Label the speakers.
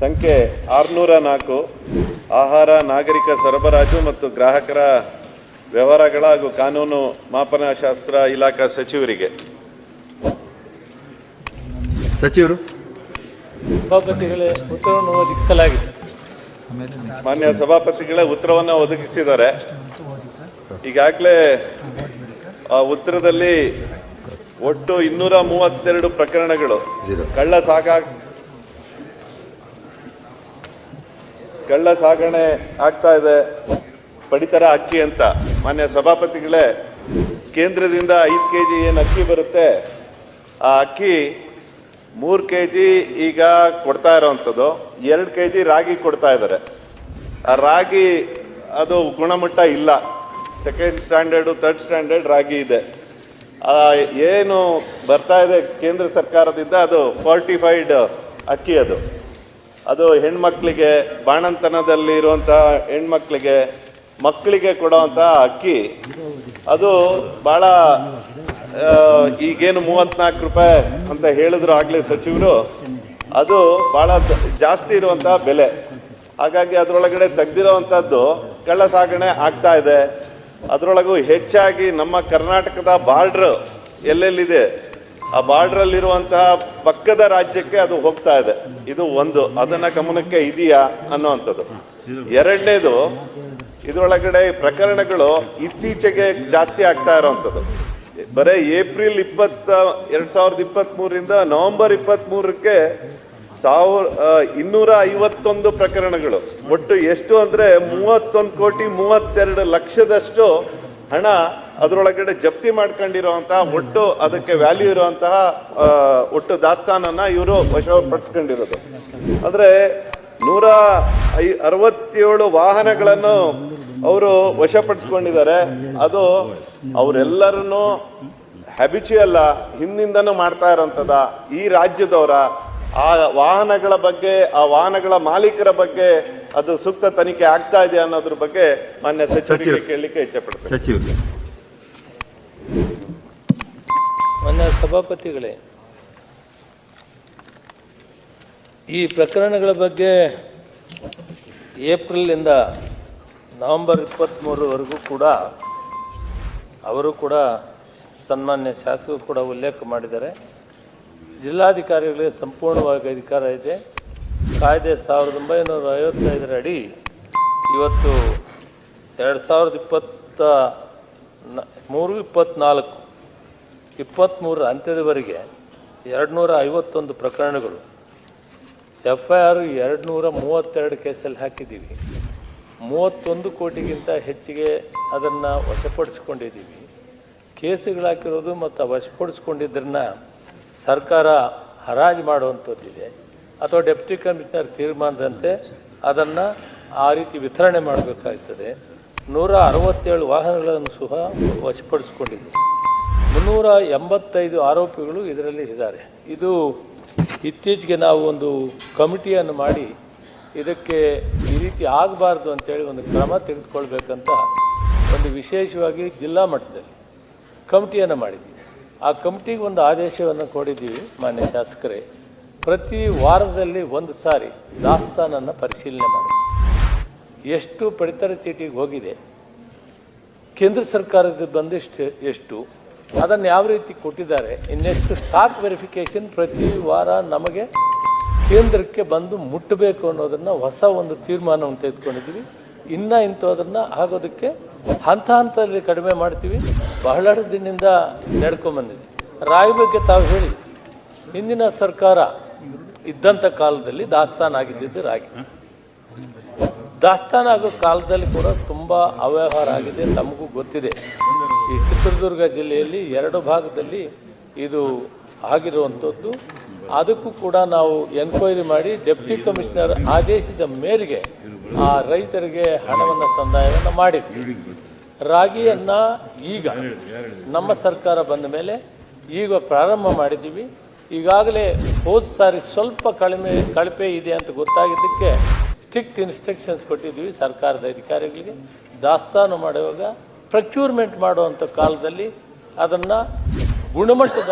Speaker 1: ಸಂಖ್ಯೆ ಆರುನೂರ ನಾಲ್ಕು. ಆಹಾರ ನಾಗರಿಕ ಸರಬರಾಜು ಮತ್ತು ಗ್ರಾಹಕರ ವ್ಯವಹಾರಗಳ ಹಾಗೂ ಕಾನೂನು ಮಾಪನಶಾಸ್ತ್ರ ಇಲಾಖಾ ಸಚಿವರಿಗೆ.
Speaker 2: ಸಚಿವರು?
Speaker 3: ಸಭಾಪತಿಗಳೇ ಉತ್ತರವನ್ನು ಒದಗಿಸಲಾಗಿದೆ.
Speaker 1: ಮಾನ್ಯ ಸಭಾಪತಿಗಳೇ ಉತ್ತರವನ್ನು ಒದಗಿಸಿದ್ದಾರೆ. ಈಗಾಗಲೇ ಆ ಉತ್ತರದಲ್ಲಿ ಒಟ್ಟು ಇನ್ನೂರ ಮೂವತ್ತೆರಡು ಪ್ರಕರಣಗಳು. ಕಳ್ಳ ಸಾಗ ಕಳ್ಳ ಸಾಗಣೆ ಆಗ್ತಾ ಇದೆ. ಪಡಿತರ ಅಕ್ಕಿ ಅಂತ. ಮಾನ್ಯ ಸಭಾಪತಿಗಳೇ, ಕೇಂದ್ರದಿಂದ ಐದು ಕೆ ಜಿ ಏನು ಅಕ್ಕಿ ಬರುತ್ತೆ? ಆ ಅಕ್ಕಿ ಮೂರು ಕೆ ಜಿ ಈಗ ಕೊಡ್ತಾ ಇರೋವಂಥದ್ದು ಎರಡು ಕೆ ಜಿ ರಾಗಿ ಕೊಡ್ತಾ ಇದ್ದಾರೆ. ಆ ರಾಗಿ ಅದು ಗುಣಮಟ್ಟ ಇಲ್ಲ. ಸೆಕೆಂಡ್ ಸ್ಟ್ಯಾಂಡರ್ಡು ಥರ್ಡ್ ಸ್ಟ್ಯಾಂಡರ್ಡ್ ರಾಗಿ ಇದೆ. ಏನು ಬರ್ತಾ ಇದೆ ಕೇಂದ್ರ ಸರ್ಕಾರದಿಂದ ಅದು ಫಾರ್ಟಿಫೈಡ್ ಅಕ್ಕಿ ಅದು. ಅದು ಹೆಣ್ಮಕ್ಳಿಗೆ ಬಾಣಂತನದಲ್ಲಿ ಇರುವಂತಹ ಹೆಣ್ಮಕ್ಳಿಗೆ ಮಕ್ಕಳಿಗೆ ಕೊಡುವಂಥ ಅಕ್ಕಿ. ಅದು ಆ, ಈಗೇನು ಮೂವತ್ನಾಲ್ಕು ರೂಪಾಯಿ ಅಂತ ಹೇಳಿದ್ರು ಆಗಲೇ ಸಚಿವರು. ಅದು ಭಾಳ ಜಾಸ್ತಿ ಇರುವಂತಹ ಬೆಲೆ. ಹಾಗಾಗಿ ಅದರೊಳಗಡೆ ತೆಗ್ದಿರೋವಂಥದ್ದು ಕಳ್ಳ ಸಾಗಣೆ ಆಗ್ತಾ ಇದೆ. ಅದರೊಳಗೂ ಹೆಚ್ಚಾಗಿ ನಮ್ಮ ಕರ್ನಾಟಕದ ಬಾರ್ಡ್ರ್ ಎಲ್ಲೆಲ್ಲಿದೆ? ಆ ಬಾರ್ಡ್ರಲ್ಲಿರುವಂತಹ ಪಕ್ಕದ ರಾಜ್ಯಕ್ಕೆ ಅದು ಹೋಗ್ತಾ ಇದೆ. ಇದು ಒಂದು. ಅದನ್ನ ಗಮನಕ್ಕೆ ಇದೆಯಾ ಅನ್ನುವಂಥದ್ದು. ಎರಡನೇದು, ಇದರೊಳಗಡೆ ಪ್ರಕರಣಗಳು ಇತ್ತೀಚೆಗೆ ಜಾಸ್ತಿ ಆಗ್ತಾ ಇರೋವಂಥದ್ದು. ಬರೀ ಏಪ್ರಿಲ್ ಇಪ್ಪತ್ತ, ಎರಡ್ ಸಾವಿರದ ಇಪ್ಪತ್ತ್ ಮೂರಿಂದ ನವೆಂಬರ್ ಇಪ್ಪತ್ತ್ ಮೂರಕ್ಕೆ ಸಾವಿರ ಇನ್ನೂರ ಐವತ್ತೊಂದು ಪ್ರಕರಣಗಳು. ಒಟ್ಟು ಎಷ್ಟು ಅಂದ್ರೆ ಮೂವತ್ತೊಂದು ಕೋಟಿ ಮೂವತ್ತೆರಡು ಲಕ್ಷದಷ್ಟು ಹಣ ಅದರೊಳಗಡೆ ಜಪ್ತಿ ಮಾಡ್ಕೊಂಡಿರುವಂತಹ ಒಟ್ಟು ಅದಕ್ಕೆ ವ್ಯಾಲ್ಯೂ ಇರುವಂತಹ ಒಟ್ಟು ದಾಸ್ತಾನನ್ನ ಇವರು ವಶಪಡಿಸ್ಕೊಂಡಿರೋದು. ಅಂದ್ರೆ ನೂರ ಐ, ಅರವತ್ತೇಳು ವಾಹನಗಳನ್ನು ಅವರು ವಶಪಡಿಸ್ಕೊಂಡಿದ್ದಾರೆ. ಅದು ಅವರೆಲ್ಲರನ್ನು ಹ್ಯಾಬಿಚುಯಲ್ಲ ಹಿಂದಿಂದನೂ ಮಾಡ್ತಾ ಇರೋಂಥದ್ದ ಈ ರಾಜ್ಯದವರ ಆ ವಾಹನಗಳ ಬಗ್ಗೆ ಆ ವಾಹನಗಳ ಮಾಲೀಕರ ಬಗ್ಗೆ ಅದು ಸೂಕ್ತ ತನಿಖೆ ಆಗ್ತಾ ಇದೆ ಅನ್ನೋದ್ರ ಬಗ್ಗೆ ಮಾನ್ಯ ಸಚಿವರಿಗೆ
Speaker 2: ಸಚಿವರು.
Speaker 1: ಕೇಳಲಿಕ್ಕೆ ಇಚ್ಛೆ ಪಡ್ತೇನೆ
Speaker 2: ಸಚಿವರು
Speaker 3: ಮಾನ್ಯ ಸಭಾಪತಿಗಳೇ ಈ ಪ್ರಕರಣಗಳ ಬಗ್ಗೆ ಏಪ್ರಿಲಿಂದ ನವೆಂಬರ್ ಇಪ್ಪತ್ತ್ಮೂರವರೆಗೂ ಕೂಡ ಅವರು ಕೂಡ ಸನ್ಮಾನ್ಯ ಶಾಸಕರು ಕೂಡ ಉಲ್ಲೇಖ ಮಾಡಿದ್ದಾರೆ. ಜಿಲ್ಲಾಧಿಕಾರಿಗಳಿಗೆ ಸಂಪೂರ್ಣವಾಗಿ ಅಧಿಕಾರ ಇದೆ. ಕಾಯ್ದೆ ಸಾವಿರದ ಒಂಬೈನೂರ ಐವತ್ತೈದರ ಅಡಿ ಇವತ್ತು ಎರಡು ಸಾವಿರದ ಇಪ್ಪತ್ತ ಮೂರು ಇಪ್ಪತ್ತ್ನಾಲ್ಕು ಇಪ್ಪತ್ತ್ಮೂರರ ಅಂತ್ಯದವರೆಗೆ ಎರಡು ನೂರ ಐವತ್ತೊಂದು ಪ್ರಕರಣಗಳು ಎಫ್ ಐ ಆರ್ ಎರಡು ನೂರ ಮೂವತ್ತೆರಡು ಕೇಸಲ್ಲಿ ಹಾಕಿದ್ದೀವಿ. ಮೂವತ್ತೊಂದು ಕೋಟಿಗಿಂತ ಹೆಚ್ಚಿಗೆ ಅದನ್ನು ವಶಪಡಿಸ್ಕೊಂಡಿದ್ದೀವಿ. ಕೇಸುಗಳಾಕಿರೋದು ಮತ್ತು ವಶಪಡಿಸ್ಕೊಂಡಿದ್ದರನ್ನ ಸರ್ಕಾರ ಹರಾಜು ಮಾಡುವಂಥದ್ದಿದೆ ಅಥವಾ ಡೆಪ್ಟಿ ಕಮಿಷನರ್ ತೀರ್ಮಾನದಂತೆ ಅದನ್ನು ಆ ರೀತಿ ವಿತರಣೆ ಮಾಡಬೇಕಾಗ್ತದೆ. ನೂರ ಅರವತ್ತೇಳು ವಾಹನಗಳನ್ನು ಸಹ ವಶಪಡಿಸಿಕೊಂಡಿದೆ. ಮುನ್ನೂರ ಎಂಬತ್ತೈದು ಆರೋಪಿಗಳು ಇದರಲ್ಲಿ ಇದ್ದಾರೆ. ಇದು ಇತ್ತೀಚೆಗೆ ನಾವು ಒಂದು ಕಮಿಟಿಯನ್ನು ಮಾಡಿ ಇದಕ್ಕೆ ಈ ರೀತಿ ಆಗಬಾರ್ದು ಅಂತೇಳಿ ಒಂದು ಕ್ರಮ ತೆಗೆದುಕೊಳ್ಬೇಕಂತ ಒಂದು ವಿಶೇಷವಾಗಿ ಜಿಲ್ಲಾ ಮಟ್ಟದಲ್ಲಿ ಕಮಿಟಿಯನ್ನು ಮಾಡಿದ್ದೀವಿ. ಆ ಕಮಿಟಿಗೆ ಒಂದು ಆದೇಶವನ್ನು ಕೊಡಿದ್ದೀವಿ ಮಾನ್ಯ ಶಾಸಕರೇ. ಪ್ರತಿ ವಾರದಲ್ಲಿ ಒಂದು ಸಾರಿ ದಾಸ್ತಾನನ್ನು ಪರಿಶೀಲನೆ ಮಾಡಿ ಎಷ್ಟು ಪಡಿತರ ಚೀಟಿಗೆ ಹೋಗಿದೆ, ಕೇಂದ್ರ ಸರ್ಕಾರದ ಬಂದಿಷ್ಟು ಎಷ್ಟು, ಅದನ್ನು ಯಾವ ರೀತಿ ಕೊಟ್ಟಿದ್ದಾರೆ, ಇನ್ನೆಷ್ಟು ಸ್ಟಾಕ್ ವೆರಿಫಿಕೇಷನ್ ಪ್ರತಿ ವಾರ ನಮಗೆ ಕೇಂದ್ರಕ್ಕೆ ಬಂದು ಮುಟ್ಟಬೇಕು ಅನ್ನೋದನ್ನು ಹೊಸ ಒಂದು ತೀರ್ಮಾನವನ್ನು ತೆಗೆದುಕೊಂಡಿದ್ದೀವಿ. ಇನ್ನೂ ಇಂಥದನ್ನು ಆಗೋದಕ್ಕೆ ಹಂತ ಹಂತದಲ್ಲಿ ಕಡಿಮೆ ಮಾಡ್ತೀವಿ. ಬಹಳ ದಿನದಿಂದ ನಡ್ಕೊಂಬಂದಿದೆ ರಾಯ್ ಬಗ್ಗೆ ತಾವು ಹೇಳಿ. ಹಿಂದಿನ ಸರ್ಕಾರ ಇದ್ದಂಥ ಕಾಲದಲ್ಲಿ ದಾಸ್ತಾನಾಗಿದ್ದಿದ್ದು ರಾಗಿ. ದಾಸ್ತಾನಾಗೋ ಕಾಲದಲ್ಲಿ ಕೂಡ ತುಂಬ ಅವ್ಯವಹಾರ ಆಗಿದೆ, ತಮಗೂ ಗೊತ್ತಿದೆ. ಈ ಚಿತ್ರದುರ್ಗ ಜಿಲ್ಲೆಯಲ್ಲಿ ಎರಡು ಭಾಗದಲ್ಲಿ ಇದು ಆಗಿರುವಂಥದ್ದು. ಅದಕ್ಕೂ ಕೂಡ ನಾವು ಎನ್ಕ್ವೈರಿ ಮಾಡಿ ಡೆಪ್ಟಿ ಕಮಿಷನರ್ ಆದೇಶದ ಮೇರೆಗೆ ಆ ರೈತರಿಗೆ ಹಣವನ್ನು ಸಂದಾಯವನ್ನು ಮಾಡಿದ್ವಿ. ರಾಗಿಯನ್ನು ಈಗ ನಮ್ಮ ಸರ್ಕಾರ ಬಂದ ಮೇಲೆ ಈಗ ಪ್ರಾರಂಭ ಮಾಡಿದ್ದೀವಿ. ಈಗಾಗಲೇ ಹೋದ ಸಾರಿ ಸ್ವಲ್ಪ ಕಳಮೆ ಕಳಪೆ ಇದೆ ಅಂತ ಗೊತ್ತಾಗಿದ್ದಕ್ಕೆ ಸ್ಟ್ರಿಕ್ಟ್ ಇನ್ಸ್ಟ್ರಕ್ಷನ್ಸ್ ಕೊಟ್ಟಿದ್ದೀವಿ ಸರ್ಕಾರದ ಅಧಿಕಾರಿಗಳಿಗೆ. ದಾಸ್ತಾನು ಮಾಡುವಾಗ ಪ್ರಕ್ಯೂರ್ಮೆಂಟ್ ಮಾಡುವಂಥ ಕಾಲದಲ್ಲಿ ಅದನ್ನು ಗುಣಮಟ್ಟದ